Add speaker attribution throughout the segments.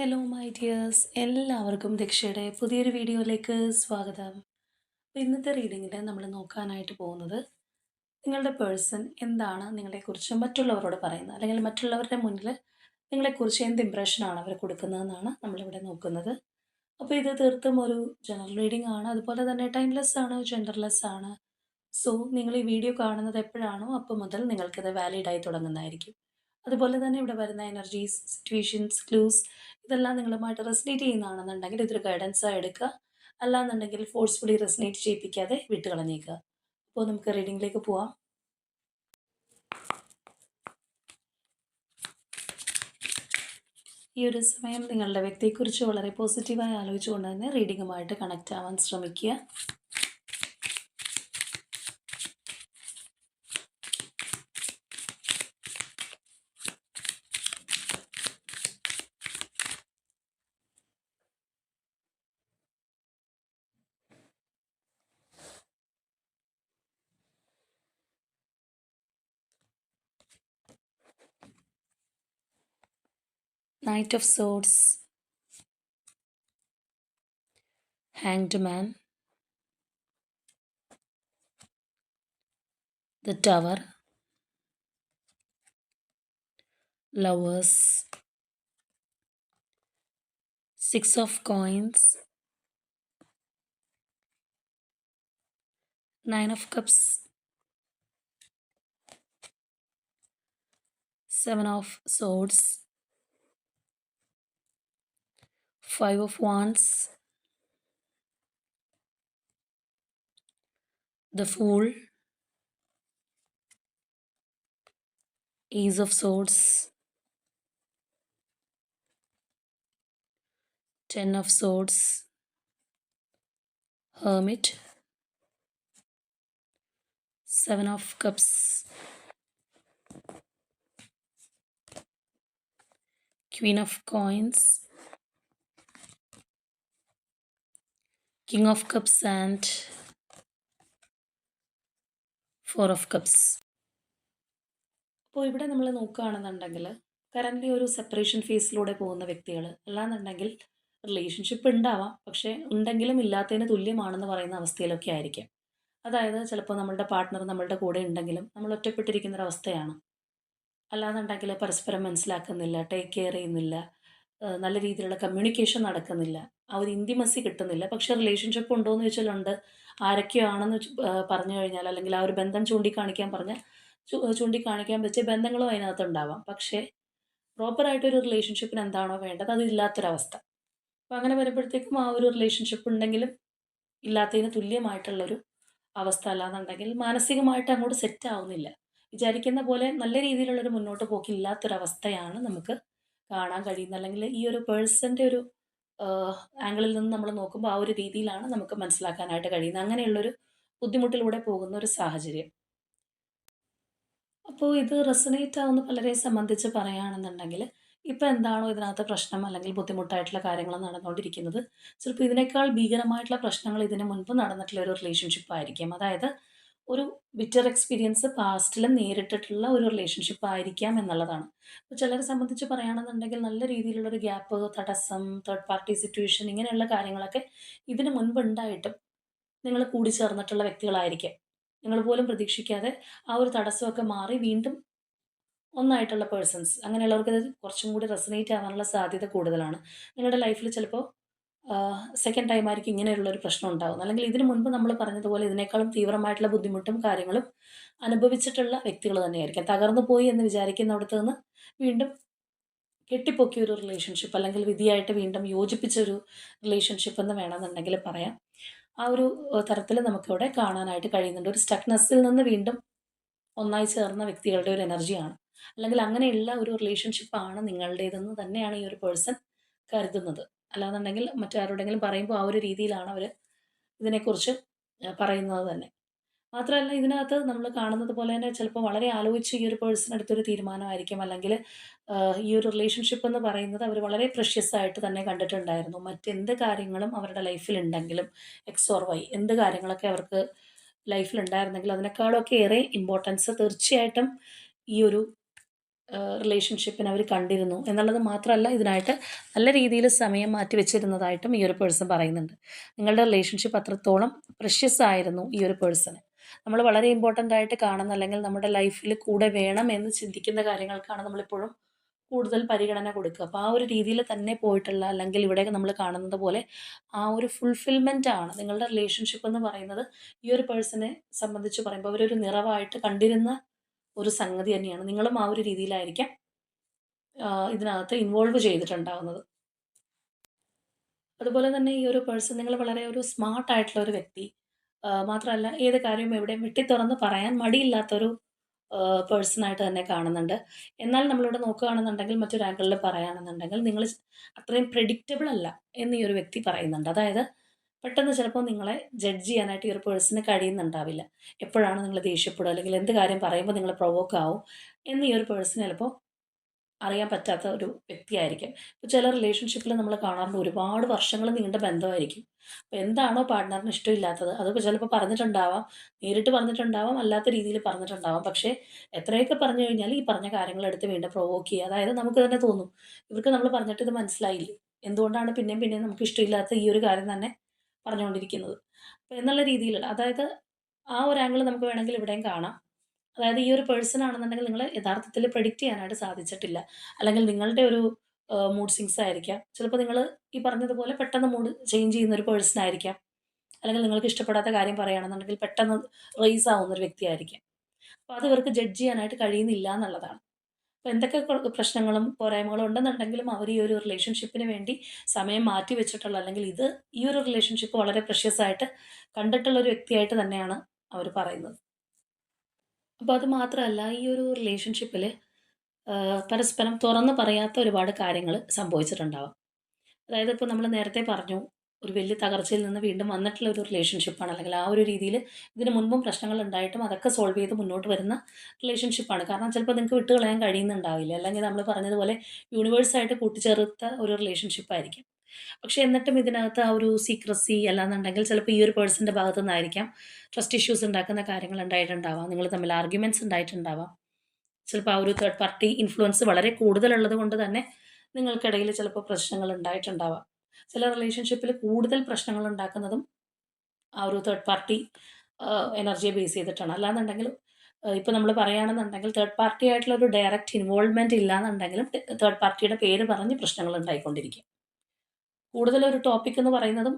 Speaker 1: Hello my dears എല്ലാവർക്കും ദക്ഷയുടെ പുതിയൊരു വീഡിയോയിലേക്ക് സ്വാഗതം. അപ്പോൾ ഇന്നത്തെ റീഡിങ്ങിൽ നമ്മൾ നോക്കാനായിട്ട് പോകുന്നത് നിങ്ങളുടെ പേഴ്സൺ എന്താണ് നിങ്ങളെക്കുറിച്ച് മറ്റുള്ളവരോട് പറയുന്നത്? അല്ലെങ്കിൽ മറ്റുള്ളവരുടെ മുന്നിൽ നിങ്ങളെക്കുറിച്ച് എന്ത് ഇമ്പ്രഷനാണ് അവർ കൊടുക്കുന്നതെന്നാണ് നമ്മളിവിടെ നോക്കുന്നത്. അപ്പോൾ ഇത് തീർത്തും ഒരു ജനറൽ റീഡിംഗ് ആണ്. അതുപോലെ തന്നെ ടൈംലെസ് ആണ് ജെൻഡർലെസ് ആണ്. സോ നിങ്ങൾ ഈ വീഡിയോ കാണുന്നത് എപ്പോഴാണോ അപ്പോൾ മുതൽ നിങ്ങൾക്കിത് വാലിഡായി തുടങ്ങുന്നതായിരിക്കും. അതുപോലെ തന്നെ ഇവിടെ വരുന്ന എനർജീസ് സിറ്റുവേഷൻസ് ക്ലൂസ് ഇതെല്ലാം നിങ്ങളുമായിട്ട് റെസിനേറ്റ് ചെയ്യുന്നതാണെന്നുണ്ടെങ്കിൽ ഇതൊരു ഗൈഡൻസായി എടുക്കുക. അല്ലാന്നുണ്ടെങ്കിൽ ഫോഴ്സ്ഫുള്ളി റെസിനേറ്റ് ചെയ്യിപ്പിക്കാതെ വിട്ട് കളഞ്ഞേക്കുക അപ്പോൾ നമുക്ക് റീഡിങ്ങിലേക്ക് പോവാം. ഈ ഒരു സമയം നിങ്ങളുടെ വ്യക്തിയെക്കുറിച്ച് വളരെ പോസിറ്റീവായി ആലോചിച്ചുകൊണ്ട് തന്നെ റീഡിങ്ങുമായിട്ട് കണക്റ്റ് ആവാൻ ശ്രമിക്കുക. Knight of Swords, Hanged Man, the Tower, Lovers, Six of Coins, Nine of Cups, Seven of Swords, Five of Wands, the Fool, Ace of Swords, Ten of Swords, Hermit, Seven of Cups, Queen of Coins, King of Cups and Four of Cups. അപ്പോൾ ഇവിടെ നമ്മൾ നോക്കുകയാണെന്നുണ്ടെങ്കിൽ current ഒരു separation ഫേസിലൂടെ പോകുന്ന വ്യക്തികൾ. അല്ലാന്നുണ്ടെങ്കിൽ relationship ഉണ്ടാവാം. പക്ഷേ ഉണ്ടെങ്കിലും ഇല്ലാത്തതിന് തുല്യമാണെന്ന് പറയുന്ന അവസ്ഥയിലൊക്കെ ആയിരിക്കാം. അതായത് ചിലപ്പോൾ നമ്മളുടെ പാർട്ട്ണർ നമ്മളുടെ കൂടെ ഉണ്ടെങ്കിലും നമ്മൾ ഒറ്റപ്പെട്ടിരിക്കുന്ന ഒരവസ്ഥയാണ് അല്ലാന്നുണ്ടെങ്കിൽ പരസ്പരം മനസ്സിലാക്കുന്നില്ല ടേക്ക് കെയർ ചെയ്യുന്നില്ല നല്ല രീതിയിലുള്ള കമ്മ്യൂണിക്കേഷൻ നടക്കുന്നില്ല. ആ ഒരു ഇന്റിമസി കിട്ടുന്നില്ല. പക്ഷെ റിലേഷൻഷിപ്പ് ഉണ്ടോ എന്ന് ചോദിച്ചാൽ ഉണ്ട്. ആരൊക്കെയാണെന്ന് പറഞ്ഞു കഴിഞ്ഞാൽ അല്ലെങ്കിൽ ആ ഒരു ബന്ധം ചൂണ്ടിക്കാണിക്കാൻ പറഞ്ഞാൽ ചൂണ്ടിക്കാണിക്കാൻ പറ്റിയ ബന്ധങ്ങളും അതിനകത്ത് ഉണ്ടാവാം. പക്ഷേ പ്രോപ്പറായിട്ടൊരു റിലേഷൻഷിപ്പിന് എന്താണോ വേണ്ടത് അത് ഇല്ലാത്തൊരവസ്ഥ. അപ്പോൾ അങ്ങനെ വരുമ്പോഴത്തേക്കും ആ ഒരു റിലേഷൻഷിപ്പ് ഉണ്ടെങ്കിലും ഇല്ലാത്തതിന് തുല്യമായിട്ടുള്ളൊരു അവസ്ഥ അല്ലാന്നുണ്ടെങ്കിൽ മാനസികമായിട്ട് അങ്ങോട്ട് സെറ്റ് ആവുന്നില്ല. വിചാരിക്കുന്ന പോലെ നല്ല രീതിയിലുള്ളൊരു മുന്നോട്ട് പോക്കില്ലാത്തൊരവസ്ഥയാണ് നമുക്ക് കാണാൻ കഴിയുന്നത്. അല്ലെങ്കിൽ ഈ ഒരു പേഴ്സന്റെ ഒരു ആംഗിളിൽ നിന്ന് നമ്മൾ നോക്കുമ്പോൾ ആ ഒരു രീതിയിലാണ് നമുക്ക് മനസ്സിലാക്കാനായിട്ട് കഴിയുന്നത്. അങ്ങനെയുള്ളൊരു ബുദ്ധിമുട്ടിലൂടെ പോകുന്ന ഒരു സാഹചര്യം. അപ്പോൾ ഇത് റെസനേറ്റ് ആവുന്ന പലരെ സംബന്ധിച്ച് പറയുകയാണെന്നുണ്ടെങ്കിൽ ഇപ്പം എന്താണോ ഇതിനകത്ത് പ്രശ്നം അല്ലെങ്കിൽ ബുദ്ധിമുട്ടായിട്ടുള്ള കാര്യങ്ങൾ നടന്നുകൊണ്ടിരിക്കുന്നത്. ചിലപ്പോൾ ഇതിനേക്കാൾ ഭീകരമായിട്ടുള്ള പ്രശ്നങ്ങൾ ഇതിനു മുൻപ് നടന്നിട്ടുള്ള ഒരു റിലേഷൻഷിപ്പ് ആയിരിക്കും. അതായത് ഒരു ബിറ്റർ എക്സ്പീരിയൻസ് പാസ്റ്റിലും നേരിട്ടിട്ടുള്ള ഒരു റിലേഷൻഷിപ്പ് ആയിരിക്കാം എന്നുള്ളതാണ്. അപ്പോൾ ചിലരെ സംബന്ധിച്ച് പറയുകയാണെന്നുണ്ടെങ്കിൽ നല്ല രീതിയിലുള്ളൊരു ഗ്യാപ്പ് തടസ്സം തേർഡ് പാർട്ടി സിറ്റുവേഷൻ ഇങ്ങനെയുള്ള കാര്യങ്ങളൊക്കെ ഇതിന് മുൻപ് ഉണ്ടായിട്ടും നിങ്ങൾ കൂടിച്ചേർന്നിട്ടുള്ള വ്യക്തികളായിരിക്കാം. നിങ്ങൾ പോലും പ്രതീക്ഷിക്കാതെ ആ ഒരു തടസ്സമൊക്കെ മാറി വീണ്ടും ഒന്നായിട്ടുള്ള പേഴ്സൺസ് അങ്ങനെയുള്ളവർക്ക് കുറച്ചും കൂടി റെസനേറ്റ് ആവാനുള്ള സാധ്യത കൂടുതലാണ്. നിങ്ങളുടെ ലൈഫിൽ ചിലപ്പോൾ സെക്കൻഡ് ടൈം ആയിരിക്കും ഇങ്ങനെയുള്ളൊരു പ്രശ്നം ഉണ്ടാകുന്നത് അല്ലെങ്കിൽ ഇതിനു മുൻപ് നമ്മൾ പറഞ്ഞതുപോലെ ഇതിനേക്കാളും തീവ്രമായിട്ടുള്ള ബുദ്ധിമുട്ടും കാര്യങ്ങളും അനുഭവിച്ചിട്ടുള്ള വ്യക്തികൾ തന്നെയായിരിക്കും. തകർന്നു പോയി എന്ന് വിചാരിക്കുന്നിടത്ത് നിന്ന് വീണ്ടും കെട്ടിപ്പൊക്കിയ ഒരു റിലേഷൻഷിപ്പ് അല്ലെങ്കിൽ വിധിയായിട്ട് വീണ്ടും യോജിപ്പിച്ച ഒരു റിലേഷൻഷിപ്പ് എന്ന് വേണമെന്നുണ്ടെങ്കിൽ പറയാം. ആ ഒരു തരത്തിൽ നമുക്കിവിടെ കാണാനായിട്ട് കഴിയുന്നുണ്ട്. ഒരു സ്റ്റക്നെസ്സിൽ നിന്ന് വീണ്ടും ഒന്നായി ചേർന്ന വ്യക്തികളുടെ ഒരു എനർജിയാണ് അല്ലെങ്കിൽ അങ്ങനെയുള്ള ഒരു റിലേഷൻഷിപ്പാണ് നിങ്ങളുടേതെന്ന് തന്നെയാണ് ഈ ഒരു പേഴ്സൺ കരുതുന്നത്. അല്ലാന്നുണ്ടെങ്കിൽ മറ്റാരോടെങ്കിലും പറയുമ്പോൾ ആ ഒരു രീതിയിലാണ് അവർ ഇതിനെക്കുറിച്ച് പറയുന്നത് തന്നെ. മാത്രമല്ല ഇതിനകത്ത് നമ്മൾ കാണുന്നത് പോലെ തന്നെ ചിലപ്പോൾ വളരെ ആലോചിച്ച് ഈ ഒരു പേഴ്സൺ എടുത്തൊരു തീരുമാനമായിരിക്കും. അല്ലെങ്കിൽ ഈ ഒരു റിലേഷൻഷിപ്പ് എന്ന് പറയുന്നത് അവർ വളരെ പ്രഷ്യസ് ആയിട്ട് തന്നെ കണ്ടിട്ടുണ്ടായിരുന്നു. മറ്റെന്ത് കാര്യങ്ങളും അവരുടെ ലൈഫിൽ ഉണ്ടെങ്കിലും എക്സ് ഓർ വൈ എന്ത് കാര്യങ്ങളൊക്കെ അവർക്ക് ലൈഫിൽ ഉണ്ടായിരുന്നെങ്കിലും അതിനേക്കാളൊക്കെ ഏറെ ഇമ്പോർട്ടൻസ് തീർച്ചയായിട്ടും ഈ ഒരു റിലേഷൻഷിപ്പിനെ അവർ കണ്ടിരുന്നു. എന്നുള്ളത് മാത്രമല്ല ഇതിനായിട്ട് നല്ല രീതിയിൽ സമയം മാറ്റി വെച്ചിരുന്നതായിട്ടും ഈ ഒരു പേഴ്സൺ പറയുന്നുണ്ട്. നിങ്ങളുടെ റിലേഷൻഷിപ്പ് അത്രത്തോളം പ്രഷ്യസ് ആയിരുന്നു ഈ ഒരു പേഴ്സണ് നമ്മൾ വളരെ ഇമ്പോർട്ടന്റ് ആയിട്ട് കാണുന്ന അല്ലെങ്കിൽ നമ്മുടെ ലൈഫിൽ കൂടെ വേണം എന്ന് ചിന്തിക്കുന്ന കാര്യങ്ങൾക്കാണ് നമ്മളിപ്പോഴും കൂടുതൽ പരിഗണന കൊടുക്കുക. അപ്പോൾ ആ ഒരു രീതിയിൽ തന്നെ പോയിട്ടുള്ള അല്ലെങ്കിൽ ഇവിടെ നമ്മൾ കാണുന്നത് പോലെ ആ ഒരു ഫുൾഫിൽമെന്റ് ആണ് നിങ്ങളുടെ റിലേഷൻഷിപ്പ് എന്ന് പറയുന്നത് ഈ ഒരു പേഴ്സണെ സംബന്ധിച്ച് പറയുമ്പോൾ അവരൊരു നിറവായിട്ട് കണ്ടിരുന്ന ഒരു സംഗതി തന്നെയാണ്. നിങ്ങളും ആ ഒരു രീതിയിലായിരിക്കാം ഇതിനകത്ത് ഇൻവോൾവ് ചെയ്തിട്ടുണ്ടാകുന്നത് അതുപോലെ തന്നെ ഈ ഒരു പേഴ്സൺ നിങ്ങൾ വളരെ ഒരു സ്മാർട്ട് ആയിട്ടുള്ള ഒരു വ്യക്തി മാത്രമല്ല ഏത് കാര്യവും എവിടെയും വെട്ടി തുറന്ന് പറയാൻ മടിയില്ലാത്തൊരു പേഴ്സണായിട്ട് തന്നെ കാണുന്നുണ്ട്. എന്നാൽ നമ്മളിവിടെ നോക്കുകയാണെന്നുണ്ടെങ്കിൽ മറ്റൊരു ആംഗിളിൽ പറയുകയാണെന്നുണ്ടെങ്കിൽ നിങ്ങൾ അത്രയും പ്രെഡിക്റ്റബിൾ അല്ല എന്ന് ഈ ഒരു വ്യക്തി പറയുന്നുണ്ട്. അതായത് പെട്ടെന്ന് ചിലപ്പോൾ നിങ്ങളെ ജഡ്ജ് ചെയ്യാനായിട്ട് ഈ ഒരു പേഴ്സണിന് കഴിയുന്നുണ്ടാവില്ല. എപ്പോഴാണ് നിങ്ങൾ ദേഷ്യപ്പെടുക? അല്ലെങ്കിൽ എന്ത് കാര്യം പറയുമ്പോൾ നിങ്ങൾ പ്രൊവോക്ക് ആവും എന്ന് ഈ ഒരു പേഴ്സൺ ചിലപ്പോൾ അറിയാൻ പറ്റാത്ത ഒരു വ്യക്തിയായിരിക്കും. ഇപ്പോൾ ചില റിലേഷൻഷിപ്പിൽ നമ്മൾ കാണാറുണ്ട് ഒരുപാട് വർഷങ്ങൾ നീണ്ട ബന്ധമായിരിക്കും. അപ്പോൾ എന്താണോ പാർട്ട്ണറിന് ഇഷ്ടമില്ലാത്തത്? അതൊക്കെ ചിലപ്പോൾ പറഞ്ഞിട്ടുണ്ടാവാം നേരിട്ട് പറഞ്ഞിട്ടുണ്ടാവാം അല്ലാത്ത രീതിയിൽ പറഞ്ഞിട്ടുണ്ടാവാം. പക്ഷേ എത്രയൊക്കെ പറഞ്ഞു കഴിഞ്ഞാൽ ഈ പറഞ്ഞ കാര്യങ്ങൾ എടുത്ത് വീണ്ടും പ്രൊവോക്ക് ചെയ്യുക. അതായത് നമുക്ക് തന്നെ തോന്നും ഇവർക്ക് നമ്മൾ പറഞ്ഞിട്ട് ഇത് മനസ്സിലായില്ലേ? എന്തുകൊണ്ടാണ് പിന്നെയും പിന്നെയും നമുക്ക് ഇഷ്ടമില്ലാത്ത ഈ ഒരു കാര്യം തന്നെ പറഞ്ഞുകൊണ്ടിരിക്കുന്നത്. അപ്പോൾ എന്നുള്ള രീതിയിൽ അതായത് ആ ഒരു ആംഗിൾ നമുക്ക് വേണമെങ്കിൽ ഇവിടെയും കാണാം. അതായത് ഈ ഒരു പേഴ്സൺ ആണെന്നുണ്ടെങ്കിൽ നിങ്ങൾ യഥാർത്ഥത്തിൽ പ്രെഡിക്റ്റ് ചെയ്യാനായിട്ട് സാധിച്ചിട്ടില്ല. അല്ലെങ്കിൽ നിങ്ങളുടെ ഒരു മൂഡ് സിങ്സ് ആയിരിക്കാം. ചിലപ്പോൾ നിങ്ങൾ ഈ പറഞ്ഞതുപോലെ പെട്ടെന്ന് മൂഡ് ചേഞ്ച് ചെയ്യുന്ന ഒരു പേഴ്സൺ ആയിരിക്കാം. അല്ലെങ്കിൽ നിങ്ങൾക്ക് ഇഷ്ടപ്പെടാത്ത കാര്യം പറയുകയാണെന്നുണ്ടെങ്കിൽ പെട്ടെന്ന് റേസ് ആവുന്ന ഒരു വ്യക്തിയായിരിക്കാം അപ്പോൾ അത് ഇവർക്ക് ജഡ്ജ് ചെയ്യാനായിട്ട് കഴിയുന്നില്ല എന്നുള്ളതാണ്. അപ്പോൾ എന്തൊക്കെ പ്രശ്നങ്ങളും പോരായ്മകളും ഉണ്ടെന്നുണ്ടെങ്കിലും അവർ ഈ ഒരു റിലേഷൻഷിപ്പിന് വേണ്ടി സമയം മാറ്റി വെച്ചിട്ടുള്ള അല്ലെങ്കിൽ ഇത് ഈ ഒരു റിലേഷൻഷിപ്പ് വളരെ പ്രഷ്യസ് ആയിട്ട് കണ്ടിട്ടുള്ള ഒരു വ്യക്തിയായിട്ട് തന്നെയാണ് അവർ പറയുന്നത്. അപ്പോൾ അത് മാത്രമല്ല ഈ ഒരു റിലേഷൻഷിപ്പിൽ പരസ്പരം തുറന്ന് പറയാത്ത ഒരുപാട് കാര്യങ്ങൾ സംഭവിച്ചിട്ടുണ്ടാവാം. അതായത് ഇപ്പോൾ നമ്മൾ നേരത്തെ പറഞ്ഞു ഒരു വലിയ തകർച്ചയിൽ നിന്ന് വീണ്ടും വന്നിട്ടുള്ള ഒരു റിലേഷൻഷിപ്പാണ് അല്ലെങ്കിൽ ആ ഒരു രീതിയിൽ ഇതിന് മുൻപും പ്രശ്നങ്ങൾ ഉണ്ടായിട്ടും അതൊക്കെ സോൾവ് ചെയ്ത് മുന്നോട്ട് വരുന്ന റിലേഷൻഷിപ്പാണ് കാരണം ചിലപ്പോൾ നിങ്ങൾക്ക് വിട്ട് കളയാൻ കഴിയുന്നുണ്ടാവില്ല. അല്ലെങ്കിൽ നമ്മൾ പറഞ്ഞതുപോലെ യൂണിവേഴ്സായിട്ട് കൂട്ടിച്ചേർത്ത ഒരു റിലേഷൻഷിപ്പ് ആയിരിക്കും. പക്ഷേ എന്നിട്ടും ഇതിനകത്ത് ആ ഒരു സീക്രസി അല്ലാന്നുണ്ടെങ്കിൽ ചിലപ്പോൾ ഈ ഒരു പേഴ്സന്റെ ഭാഗത്തു നിന്നായിരിക്കാം ട്രസ്റ്റ് ഇഷ്യൂസ് ഉണ്ടാക്കുന്ന കാര്യങ്ങൾ ഉണ്ടായിട്ടുണ്ടാവാം. നിങ്ങൾ തമ്മിൽ ആർഗ്യുമെന്റ്സ് ഉണ്ടായിട്ടുണ്ടാവാം. ചിലപ്പോൾ ആ ഒരു തേർഡ് പാർട്ടി ഇൻഫ്ലുവൻസ് വളരെ കൂടുതലുള്ളത് കൊണ്ട് തന്നെ നിങ്ങൾക്കിടയിൽ ചിലപ്പോൾ പ്രശ്നങ്ങൾ ഉണ്ടായിട്ടുണ്ടാവാം. ചില റിലേഷൻഷിപ്പിൽ കൂടുതൽ പ്രശ്നങ്ങൾ ഉണ്ടാക്കുന്നതും ആ ഒരു തേർഡ് പാർട്ടി എനർജിയെ ബേസ് ചെയ്തിട്ടാണ്. അല്ലാന്നുണ്ടെങ്കിൽ ഇപ്പോൾ നമ്മൾ പറയുകയാണെന്നുണ്ടെങ്കിൽ തേർഡ് പാർട്ടി ആയിട്ടുള്ള ഒരു ഡയറക്റ്റ് ഇൻവോൾവ്മെന്റ് ഇല്ലാന്നുണ്ടെങ്കിലും തേർഡ് പാർട്ടിയുടെ പേര് പറഞ്ഞ് പ്രശ്നങ്ങൾ ഉണ്ടായിക്കൊണ്ടിരിക്കും. കൂടുതലൊരു ടോപ്പിക് എന്ന് പറയുന്നതും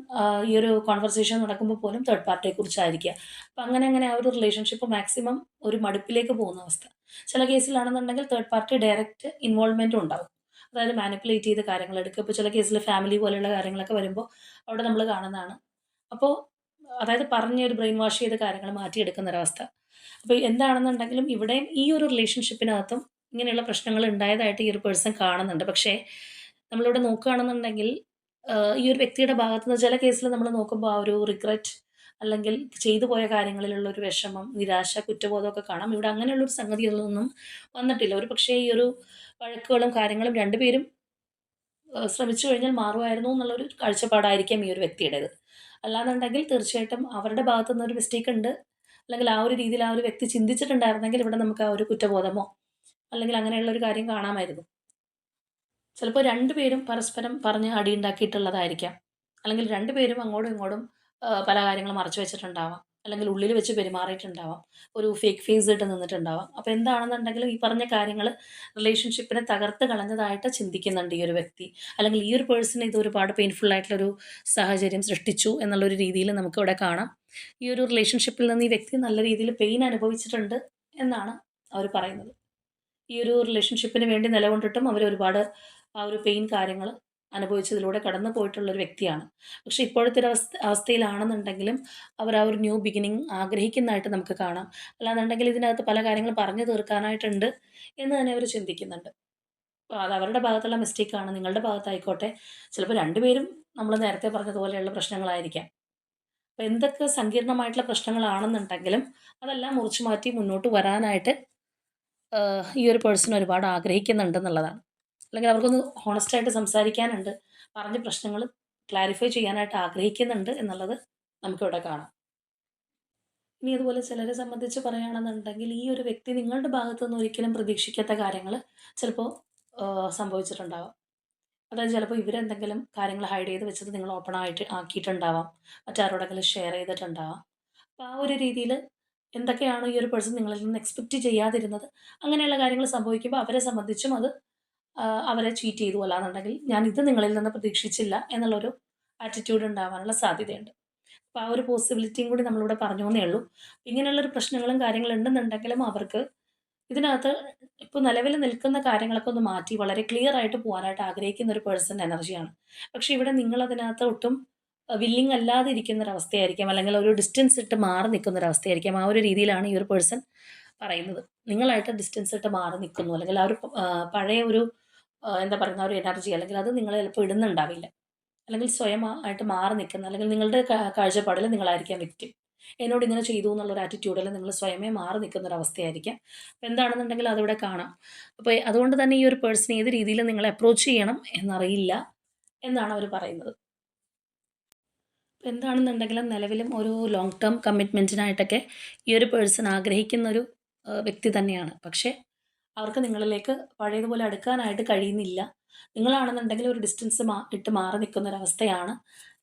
Speaker 1: ഈ ഒരു കോൺവെർസേഷൻ നടക്കുമ്പോൾ പോലും തേർഡ് പാർട്ടിയെ കുറിച്ചായിരിക്കുക. അപ്പം അങ്ങനെ അങ്ങനെ ആ ഒരു റിലേഷൻഷിപ്പ് മാക്സിമം ഒരു മടുപ്പിലേക്ക് പോകുന്ന അവസ്ഥ. ചില കേസിലാണെന്നുണ്ടെങ്കിൽ തേർഡ് പാർട്ടി ഡയറക്റ്റ് ഇൻവോൾവ്മെന്റും ഉണ്ടാവും. അതായത് മാനിപ്പുലേറ്റ് ചെയ്ത് കാര്യങ്ങൾ എടുക്കുക. ഇപ്പോൾ ചില കേസിൽ ഫാമിലി പോലെയുള്ള കാര്യങ്ങളൊക്കെ വരുമ്പോൾ അവിടെ നമ്മൾ കാണുന്നതാണ്. അപ്പോൾ അതായത് പറഞ്ഞ ഒരു ബ്രെയിൻ വാഷ് ചെയ്ത കാര്യങ്ങൾ മാറ്റിയെടുക്കുന്ന ഒരവസ്ഥ അപ്പോൾ എന്താണെന്നുണ്ടെങ്കിലും ഇവിടെയും ഈ ഒരു റിലേഷൻഷിപ്പിനകത്തും ഇങ്ങനെയുള്ള പ്രശ്നങ്ങൾ ഉണ്ടായതായിട്ട് ഈ ഒരു പേഴ്സൺ കാണുന്നുണ്ട്. പക്ഷേ നമ്മളിവിടെ നോക്കുകയാണെന്നുണ്ടെങ്കിൽ ഈ ഒരു വ്യക്തിയുടെ ഭാഗത്ത് നിന്ന് ചില കേസിൽ നമ്മൾ നോക്കുമ്പോൾ ആ ഒരു റിഗ്രറ്റ് അല്ലെങ്കിൽ ചെയ്തു പോയ കാര്യങ്ങളിലുള്ള ഒരു വിഷമം നിരാശ കുറ്റബോധമൊക്കെ കാണാം. ഇവിടെ അങ്ങനെയുള്ളൊരു സംഗതികളൊന്നും വന്നിട്ടില്ല. ഒരു പക്ഷേ ഈ ഒരു വഴക്കുകളും കാര്യങ്ങളും രണ്ടുപേരും ശ്രമിച്ചു കഴിഞ്ഞാൽ മാറുമായിരുന്നു എന്നുള്ളൊരു കാഴ്ചപ്പാടായിരിക്കാം ഈ ഒരു വ്യക്തിയുടേത്. അല്ലാന്നുണ്ടെങ്കിൽ തീർച്ചയായിട്ടും അവരുടെ ഭാഗത്തു നിന്നൊരു മിസ്റ്റേക്ക് ഉണ്ട്. അല്ലെങ്കിൽ ആ ഒരു രീതിയിൽ ആ ഒരു വ്യക്തി ചിന്തിച്ചിട്ടുണ്ടായിരുന്നെങ്കിൽ ഇവിടെ നമുക്ക് ആ ഒരു കുറ്റബോധമോ അല്ലെങ്കിൽ അങ്ങനെയുള്ള ഒരു കാര്യം കാണാമായിരുന്നു. ചിലപ്പോൾ രണ്ടുപേരും പരസ്പരം പറഞ്ഞ് അടിയുണ്ടാക്കിയിട്ടുള്ളതായിരിക്കാം. അല്ലെങ്കിൽ രണ്ടുപേരും അങ്ങോട്ടും ഇങ്ങോട്ടും പല കാര്യങ്ങളും മറച്ചു വെച്ചിട്ടുണ്ടാവാം. അല്ലെങ്കിൽ ഉള്ളിൽ വെച്ച് പെരുമാറിയിട്ടുണ്ടാവാം. ഒരു ഫേക്ക് ഫേസ് ഇട്ട് നിന്നിട്ടുണ്ടാവാം. അപ്പോൾ എന്താണെന്നുണ്ടെങ്കിലും ഈ പറഞ്ഞ കാര്യങ്ങൾ റിലേഷൻഷിപ്പിനെ തകർത്ത് കളഞ്ഞതായിട്ട് ചിന്തിക്കുന്നുണ്ട് ഈ ഒരു വ്യക്തി. അല്ലെങ്കിൽ ഈ ഒരു പേഴ്സൺ ഇത് ഒരുപാട് പെയിൻഫുൾ ആയിട്ടുള്ളൊരു സാഹചര്യം സൃഷ്ടിച്ചു എന്നുള്ളൊരു രീതിയിൽ നമുക്കിവിടെ കാണാം. ഈ ഒരു റിലേഷൻഷിപ്പിൽ നിന്ന് ഈ വ്യക്തി നല്ല രീതിയിൽ പെയിൻ അനുഭവിച്ചിട്ടുണ്ട് എന്നാണ് അവർ പറയുന്നത്. ഈ ഒരു റിലേഷൻഷിപ്പിന് വേണ്ടി നിലകൊണ്ടിട്ടും അവർ ഒരുപാട് ആ ഒരു പെയിൻ കാര്യങ്ങൾ അനുഭവിച്ചതിലൂടെ കടന്നു പോയിട്ടുള്ള ഒരു വ്യക്തിയാണ്. പക്ഷേ ഇപ്പോഴത്തെ ഒരു അവസ്ഥ അവസ്ഥയിലാണെന്നുണ്ടെങ്കിലും അവർ ആ ഒരു ന്യൂ ബിഗിനിങ് ആഗ്രഹിക്കുന്നതായിട്ട് നമുക്ക് കാണാം. അല്ലാന്നുണ്ടെങ്കിൽ ഇതിനകത്ത് പല കാര്യങ്ങളും പറഞ്ഞു തീർക്കാനായിട്ടുണ്ട് എന്ന് തന്നെ അവർ ചിന്തിക്കുന്നുണ്ട്. അപ്പോൾ അത് അവരുടെ ഭാഗത്തുള്ള മിസ്റ്റേക്കാണ് നിങ്ങളുടെ ഭാഗത്തായിക്കോട്ടെ. ചിലപ്പോൾ രണ്ടുപേരും നമ്മൾ നേരത്തെ പറഞ്ഞതുപോലെയുള്ള പ്രശ്നങ്ങളായിരിക്കാം. അപ്പോൾ എന്തൊക്കെ സങ്കീർണമായിട്ടുള്ള പ്രശ്നങ്ങളാണെന്നുണ്ടെങ്കിലും അതെല്ലാം മുറിച്ചു മാറ്റി മുന്നോട്ട് വരാനായിട്ട് ഈ ഒരു പേഴ്സൺ ഒരുപാട് ആഗ്രഹിക്കുന്നുണ്ട് എന്നുള്ളതാണ്. അല്ലെങ്കിൽ അവർക്കൊന്ന് ഹോണസ്റ്റ് ആയിട്ട് സംസാരിക്കാനുണ്ട് പറഞ്ഞ പ്രശ്നങ്ങൾ ക്ലാരിഫൈ ചെയ്യാനായിട്ട് ആഗ്രഹിക്കുന്നുണ്ട് എന്നുള്ളത് നമുക്കിവിടെ കാണാം. ഇനി അതുപോലെ ചിലരെ സംബന്ധിച്ച് പറയുകയാണെന്നുണ്ടെങ്കിൽ ഈ ഒരു വ്യക്തി നിങ്ങളുടെ ഭാഗത്തു നിന്ന് ഒരിക്കലും പ്രതീക്ഷിക്കാത്ത കാര്യങ്ങൾ ചിലപ്പോൾ സംഭവിച്ചിട്ടുണ്ടാവാം. അതായത് ചിലപ്പോൾ ഇവരെന്തെങ്കിലും കാര്യങ്ങൾ ഹൈഡ് ചെയ്ത് വെച്ചത് നിങ്ങൾ ഓപ്പൺ ആയിട്ട് ആക്കിയിട്ടുണ്ടാവാം. മറ്റാരോടെങ്കിലും ഷെയർ ചെയ്തിട്ടുണ്ടാവാം. അപ്പോൾ ആ ഒരു രീതിയിൽ എന്തൊക്കെയാണ് ഈ ഒരു പേഴ്സൺ നിങ്ങളിൽ നിന്ന് എക്സ്പെക്റ്റ് ചെയ്യാതിരുന്നത് അങ്ങനെയുള്ള കാര്യങ്ങൾ സംഭവിക്കുമ്പോൾ അവരെ സംബന്ധിച്ചും അത് അവരെ ചീറ്റ് ചെയ്തു അല്ലാന്നുണ്ടെങ്കിൽ ഞാൻ ഇത് നിങ്ങളിൽ നിന്ന് പ്രതീക്ഷിച്ചില്ല എന്നുള്ളൊരു ആറ്റിറ്റ്യൂഡ് ഉണ്ടാവാനുള്ള സാധ്യതയുണ്ട്. അപ്പോൾ ആ ഒരു പോസിബിലിറ്റിയും കൂടി നമ്മളിവിടെ പറഞ്ഞു എന്നേ ഉള്ളൂ. ഇങ്ങനെയുള്ളൊരു പ്രശ്നങ്ങളും കാര്യങ്ങളും ഉണ്ടെന്നുണ്ടെങ്കിലും അവർക്ക് ഇതിനകത്ത് ഇപ്പോൾ നിലവിൽ നിൽക്കുന്ന കാര്യങ്ങളൊക്കെ ഒന്ന് മാറ്റി വളരെ ക്ലിയർ ആയിട്ട് പോകാനായിട്ട് ആഗ്രഹിക്കുന്ന ഒരു പേഴ്സൺ എനർജിയാണ് പക്ഷേ ഇവിടെ നിങ്ങൾ അതിനകത്ത് ഒട്ടും വില്ലിങ് അല്ലാതെ ഇരിക്കുന്ന ഒരു അവസ്ഥയായിരിക്കാം. അല്ലെങ്കിൽ ഒരു ഡിസ്റ്റൻസ് ഇട്ട് മാറി നിൽക്കുന്ന ഒരു അവസ്ഥയായിരിക്കാം ആ ഒരു രീതിയിലാണ് ഈ ഒരു പേഴ്സൺ പറയുന്നത്. നിങ്ങളായിട്ട് ഡിസ്റ്റൻസ് ഇട്ട് മാറി നിൽക്കുന്നു. അല്ലെങ്കിൽ ആ ഒരു പഴയ ഒരു എന്താ പറയുന്ന ഒരു എനർജി അല്ലെങ്കിൽ അത് നിങ്ങൾ ചിലപ്പോൾ ഇടുന്നുണ്ടാവില്ല. അല്ലെങ്കിൽ സ്വയം ആയിട്ട് മാറി നിൽക്കുന്ന അല്ലെങ്കിൽ നിങ്ങളുടെ കാഴ്ചപ്പാടിൽ നിങ്ങളായിരിക്കാം വ്യക്തി എന്നോട് ഇങ്ങനെ ചെയ്തു എന്നുള്ള ഒരു ആറ്റിറ്റ്യൂഡിൽ നിങ്ങൾ സ്വയമേ മാറി നിൽക്കുന്ന ഒരു അവസ്ഥയായിരിക്കാം. അപ്പോൾ എന്താണെന്നുണ്ടെങ്കിൽ അതിവിടെ കാണാം. അപ്പോൾ അതുകൊണ്ട് തന്നെ ഈ ഒരു പേഴ്സൺ ഏത് രീതിയിൽ നിങ്ങൾ അപ്രോച്ച് ചെയ്യണം എന്നറിയില്ല എന്നാണ് അവർ പറയുന്നത്. എന്താണെന്നുണ്ടെങ്കിലും നിലവിലും ഒരു ലോങ് ടേം കമ്മിറ്റ്മെന്റിനായിട്ടൊക്കെ ഈ ഒരു പേഴ്സൺ ആഗ്രഹിക്കുന്ന ഒരു വ്യക്തി തന്നെയാണ്. പക്ഷേ അവർക്ക് നിങ്ങളിലേക്ക് പഴയതുപോലെ അടുക്കാനായിട്ട് കഴിയുന്നില്ല. നിങ്ങളാണെന്നുണ്ടെങ്കിൽ ഒരു ഡിസ്റ്റൻസ് മാ ഇട്ട് മാറി നിൽക്കുന്ന ഒരവസ്ഥയാണ്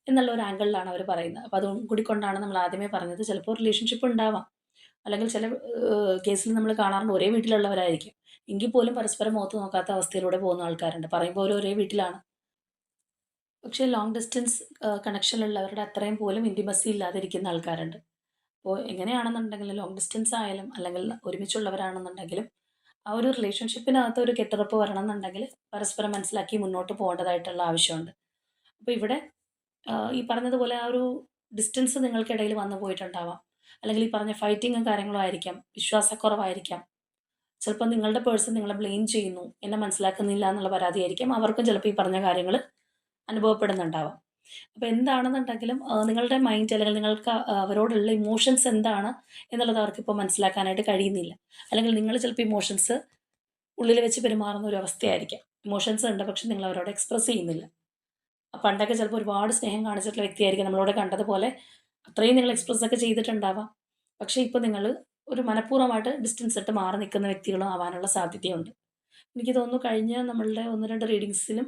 Speaker 1: എന്നുള്ള ഒരു ആംഗിളിലാണ് അവർ പറയുന്നത്. അപ്പോൾ അതും കൂടി കൊണ്ടാണ് നമ്മൾ ആദ്യമേ പറഞ്ഞത് ചിലപ്പോൾ റിലേഷൻഷിപ്പ് ഉണ്ടാവാം. അല്ലെങ്കിൽ ചില കേസിൽ നമ്മൾ കാണാറുണ്ട് ഒരേ വീട്ടിലുള്ളവരായിരിക്കും. എങ്കിൽ പോലും പരസ്പരം മുഖത്ത് നോക്കാത്ത അവസ്ഥയിലൂടെ പോകുന്ന ആൾക്കാരുണ്ട്. പറയുമ്പോൾ ഒരു ഒരേ വീട്ടിലാണ്. പക്ഷേ ലോങ് ഡിസ്റ്റൻസ് കണക്ഷനിലുള്ളവരുടെ അത്രയും പോലും ഇന്റിമസി ഇല്ലാതിരിക്കുന്ന ആൾക്കാരുണ്ട്. അപ്പോൾ എങ്ങനെയാണെന്നുണ്ടെങ്കിൽ ലോങ് ഡിസ്റ്റൻസ് ആയാലും അല്ലെങ്കിൽ ഒരുമിച്ചുള്ളവരാണെന്നുണ്ടെങ്കിലും ആ ഒരു റിലേഷൻഷിപ്പിനകത്ത് ഒരു കെട്ടുറപ്പ് വരണം എന്നുണ്ടെങ്കിൽ പരസ്പരം മനസ്സിലാക്കി മുന്നോട്ട് പോകേണ്ടതായിട്ടുള്ള ആവശ്യമുണ്ട്. അപ്പോൾ ഇവിടെ ഈ പറഞ്ഞതുപോലെ ആ ഒരു ഡിസ്റ്റൻസ് നിങ്ങൾക്കിടയിൽ വന്നു പോയിട്ടുണ്ടാവാം. അല്ലെങ്കിൽ ഈ പറഞ്ഞ ഫൈറ്റിങ്ങും കാര്യങ്ങളും ആയിരിക്കാം വിശ്വാസക്കുറവായിരിക്കാം. ചിലപ്പോൾ നിങ്ങളുടെ പേഴ്സൺ നിങ്ങളെ ബ്ലെയിം ചെയ്യുന്നു എന്നെ മനസ്സിലാക്കുന്നില്ല എന്നുള്ള പരാതിയായിരിക്കാം. അവർക്കും ചിലപ്പോൾ ഈ പറഞ്ഞ കാര്യങ്ങൾ അനുഭവപ്പെടുന്നുണ്ടാവാം. അപ്പോൾ എന്താണെന്നുണ്ടെങ്കിലും നിങ്ങളുടെ മൈൻഡ് അല്ലെങ്കിൽ നിങ്ങൾക്ക് അവരോടുള്ള ഇമോഷൻസ് എന്താണ് എന്നുള്ളത് അവർക്ക് ഇപ്പോൾ മനസ്സിലാക്കാനായിട്ട് കഴിയുന്നില്ല. അല്ലെങ്കിൽ നിങ്ങൾ ചിലപ്പോൾ ഇമോഷൻസ് ഉള്ളിൽ വെച്ച് പെരുമാറുന്ന ഒരു അവസ്ഥയായിരിക്കാം. ഇമോഷൻസ് ഉണ്ട് പക്ഷെ നിങ്ങൾ അവരോട് എക്സ്പ്രസ് ചെയ്യുന്നില്ല. പണ്ടൊക്കെ ചിലപ്പോൾ ഒരുപാട് സ്നേഹം കാണിച്ചിട്ടുള്ള വ്യക്തിയായിരിക്കും നമ്മളോട് കണ്ടതുപോലെ അത്രയും നിങ്ങൾ എക്സ്പ്രസ് ഒക്കെ ചെയ്തിട്ടുണ്ടാവാം. പക്ഷേ ഇപ്പോൾ നിങ്ങൾ ഒരു മനഃപൂർവമായിട്ട് ഡിസ്റ്റൻസ് ഇട്ട് മാറി നിൽക്കുന്ന വ്യക്തികളും ആവാനുള്ള സാധ്യതയുണ്ട്. എനിക്ക് തോന്നുന്നു കഴിഞ്ഞ നമ്മളുടെ ഒന്ന് രണ്ട് റീഡിങ്സിലും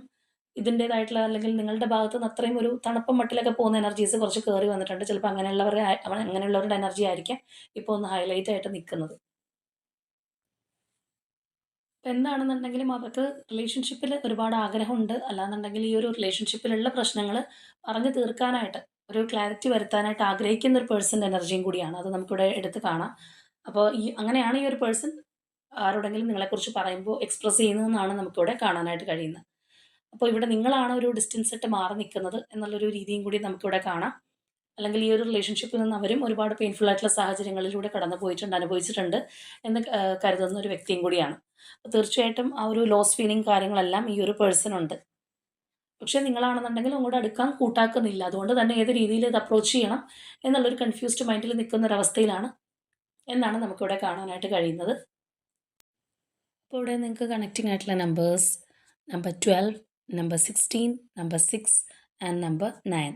Speaker 1: ഇതിന്റേതായിട്ടുള്ള അല്ലെങ്കിൽ നിങ്ങളുടെ ഭാഗത്ത് നിന്ന് അത്രയും ഒരു തണുപ്പം മട്ടിലൊക്കെ പോകുന്ന എനർജീസ് കുറച്ച് കയറി വന്നിട്ടുണ്ട്. ചിലപ്പോൾ അങ്ങനെയുള്ളവരുടെ അങ്ങനെയുള്ളവരുടെ എനർജി ആയിരിക്കാം ഇപ്പോൾ ഒന്ന് ഹൈലൈറ്റ് ആയിട്ട് നിൽക്കുന്നത് ഇപ്പം എന്താണെന്നുണ്ടെങ്കിലും അവർക്ക് റിലേഷൻഷിപ്പിൽ ഒരുപാട് ആഗ്രഹമുണ്ട്. അല്ലാന്നുണ്ടെങ്കിൽ ഈ ഒരു റിലേഷൻഷിപ്പിലുള്ള പ്രശ്നങ്ങൾ പറഞ്ഞു തീർക്കാനായിട്ട് ഒരു ക്ലാരിറ്റി വരുത്താനായിട്ട് ആഗ്രഹിക്കുന്ന ഒരു പേഴ്സന്റെ എനർജിയും കൂടിയാണ്. അത് നമുക്കിവിടെ എടുത്ത് കാണാം. അപ്പോൾ ഈ അങ്ങനെയാണ് ഈ ഒരു പേഴ്സൺ ആരോടെങ്കിലും നിങ്ങളെക്കുറിച്ച് പറയുമ്പോൾ എക്സ്പ്രസ് ചെയ്യുന്നതെന്നാണ് നമുക്കിവിടെ കാണാനായിട്ട് കഴിയുന്നത്. അപ്പോൾ ഇവിടെ നിങ്ങളാണ് ഒരു ഡിസ്റ്റൻസ് ഇട്ട് മാറി നിൽക്കുന്നത് എന്നുള്ളൊരു രീതിയും കൂടി നമുക്കിവിടെ കാണാം. അല്ലെങ്കിൽ ഈ ഒരു റിലേഷൻഷിപ്പിൽ നിന്ന് അവരും ഒരുപാട് പെയിൻഫുൾ ആയിട്ടുള്ള സാഹചര്യങ്ങളിലൂടെ കടന്നു പോയിട്ടുണ്ട് അനുഭവിച്ചിട്ടുണ്ട് എന്ന് കരുതുന്ന ഒരു വ്യക്തിയും കൂടിയാണ്. അപ്പോൾ തീർച്ചയായിട്ടും ആ ഒരു ലോസ് ഫീലിംഗ് കാര്യങ്ങളെല്ലാം ഈ ഒരു പേഴ്സൺ ഉണ്ട്. പക്ഷേ നിങ്ങളാണെന്നുണ്ടെങ്കിൽ അങ്ങോട്ട് അടുക്കാൻ കൂട്ടാക്കുന്നില്ല. അതുകൊണ്ട് തന്നെ ഏത് രീതിയിൽ ഇത് അപ്രോച്ച് ചെയ്യണം എന്നുള്ളൊരു കൺഫ്യൂസ്ഡ് മൈൻഡിൽ നിൽക്കുന്ന ഒരു അവസ്ഥയിലാണ് എന്നാണ് നമുക്കിവിടെ കാണാനായിട്ട് കഴിയുന്നത്. അപ്പോൾ ഇവിടെ നിങ്ങൾക്ക് കണക്റ്റിംഗ് ആയിട്ടുള്ള numbers number twelve number sixteen number six and number nine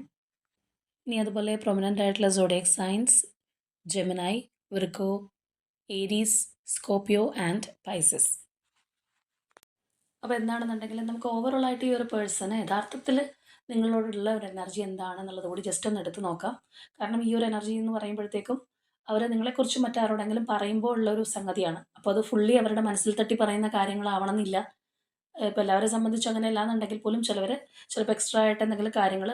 Speaker 1: ഇനി അതുപോലെ പ്രൊമിനന്റ് ആയിട്ടുള്ള zodiac signs Gemini Virgo Aries Scorpio and Pisces അപ്പോൾ എന്താണെന്നുണ്ടെങ്കിൽ നമുക്ക് ഓവറോൾ ആയിട്ട് ഈ ഒരു പേഴ്സണ് യഥാർത്ഥത്തിൽ നിങ്ങളോടുള്ള ഒരു എനർജി എന്താണെന്നുള്ളത് കൂടി ജസ്റ്റ് ഒന്ന് എടുത്ത് നോക്കാം. കാരണം ഈ ഒരു എനർജി എന്ന് പറയുമ്പോഴത്തേക്കും അവർ നിങ്ങളെക്കുറിച്ച് മറ്റാരോടെങ്കിലും പറയുമ്പോൾ ഉള്ള ഒരു സംഗതിയാണ്. അപ്പോൾ അത് ഫുള്ളി അവരുടെ മനസ്സിൽ തട്ടി പറയുന്ന കാര്യങ്ങളാവണമെന്നില്ല. ഇപ്പോൾ എല്ലാവരെ സംബന്ധിച്ച് അങ്ങനെ അല്ലാന്നുണ്ടെങ്കിൽ പോലും ചിലവർ ചിലപ്പോൾ എക്സ്ട്രാ ആയിട്ട് എന്തെങ്കിലും കാര്യങ്ങൾ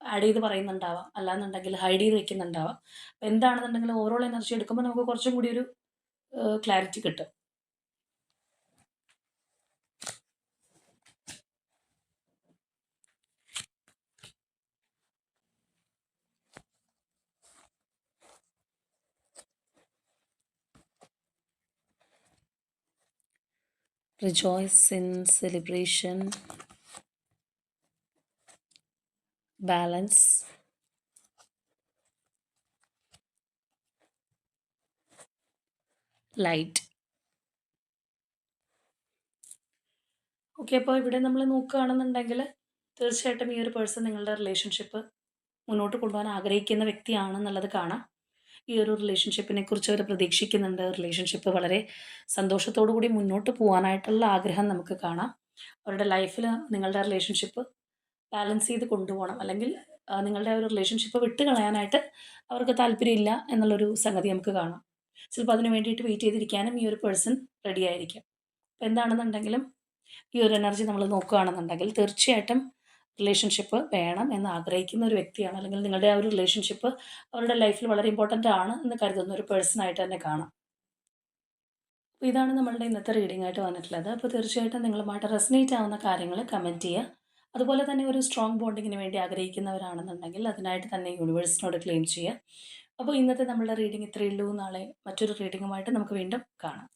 Speaker 1: ആഡ് ചെയ്ത് പറയുന്നുണ്ടാവാം. അല്ലാന്നുണ്ടെങ്കിൽ ഹൈഡ് ചെയ്ത് വെക്കുന്നുണ്ടാവാം. അപ്പോൾ എന്താണെന്നുണ്ടെങ്കിൽ ഓവറോൾ എനർജി എടുക്കുമ്പോൾ നമുക്ക് കുറച്ചും കൂടി ഒരു ക്ലാരിറ്റി കിട്ടും. Rejoice in celebration, balance, light. Okay അപ്പോൾ ഇവിടെ നമ്മൾ നോക്കുകയാണെന്നുണ്ടെങ്കിൽ തീർച്ചയായിട്ടും ഈ ഒരു പേഴ്സൺ നിങ്ങളുടെ റിലേഷൻഷിപ്പ് മുന്നോട്ട് കൊണ്ടുപോകാൻ ആഗ്രഹിക്കുന്ന വ്യക്തിയാണെന്നുള്ളത് കാണാം. ഈ ഒരു റിലേഷൻഷിപ്പിനെ കുറിച്ച് അവർ പ്രതീക്ഷിക്കുന്നുണ്ട്. റിലേഷൻഷിപ്പ് വളരെ സന്തോഷത്തോടു കൂടി മുന്നോട്ട് പോകാനായിട്ടുള്ള ആഗ്രഹം നമുക്ക് കാണാം. അവരുടെ ലൈഫിൽ നിങ്ങളുടെ റിലേഷൻഷിപ്പ് ബാലൻസ് ചെയ്ത് കൊണ്ടുപോകണം. അല്ലെങ്കിൽ നിങ്ങളുടെ ഒരു റിലേഷൻഷിപ്പ് വിട്ട് കളയാനായിട്ട് അവർക്ക് താല്പര്യമില്ല എന്നുള്ളൊരു സംഗതി നമുക്ക് കാണാം. ചിലപ്പോൾ അതിന് വേണ്ടിയിട്ട് വെയിറ്റ് ചെയ്തിരിക്കാനും ഈ ഒരു പേഴ്സൺ റെഡി ആയിരിക്കും. അപ്പോൾ എന്താണെന്നുണ്ടെങ്കിലും ഈ ഒരു എനർജി നമ്മൾ നോക്കുകയാണെന്നുണ്ടെങ്കിൽ തീർച്ചയായിട്ടും റിലേഷൻഷിപ്പ് വേണം എന്ന് ആഗ്രഹിക്കുന്ന ഒരു വ്യക്തിയാണ്. അല്ലെങ്കിൽ നിങ്ങളുടെ ആ ഒരു റിലേഷൻഷിപ്പ് അവരുടെ ലൈഫിൽ വളരെ ഇമ്പോർട്ടന്റ് ആണ് എന്ന് കരുതുന്ന ഒരു പേഴ്സണായിട്ട് തന്നെ കാണാം. അപ്പോൾ ഇതാണ് നമ്മളുടെ ഇന്നത്തെ റീഡിംഗ് ആയിട്ട് വന്നിട്ടുള്ളത്. അപ്പോൾ തീർച്ചയായിട്ടും നിങ്ങളുമായിട്ട് റെസനേറ്റ് ആവുന്ന കാര്യങ്ങൾ കമന്റ് ചെയ്യുക. അതുപോലെ തന്നെ ഒരു സ്ട്രോങ് ബോണ്ടിങ്ങിന് വേണ്ടി ആഗ്രഹിക്കുന്നവരാണെന്നുണ്ടെങ്കിൽ അതിനായിട്ട് തന്നെ യൂണിവേഴ്സിനോട് ക്ലെയിം ചെയ്യുക. അപ്പോൾ ഇന്നത്തെ നമ്മളുടെ റീഡിംഗ് ഇത്രയേ ഉള്ളൂ. നാളെ മറ്റൊരു റീഡിങ്ങുമായിട്ട് നമുക്ക് വീണ്ടും കാണാം.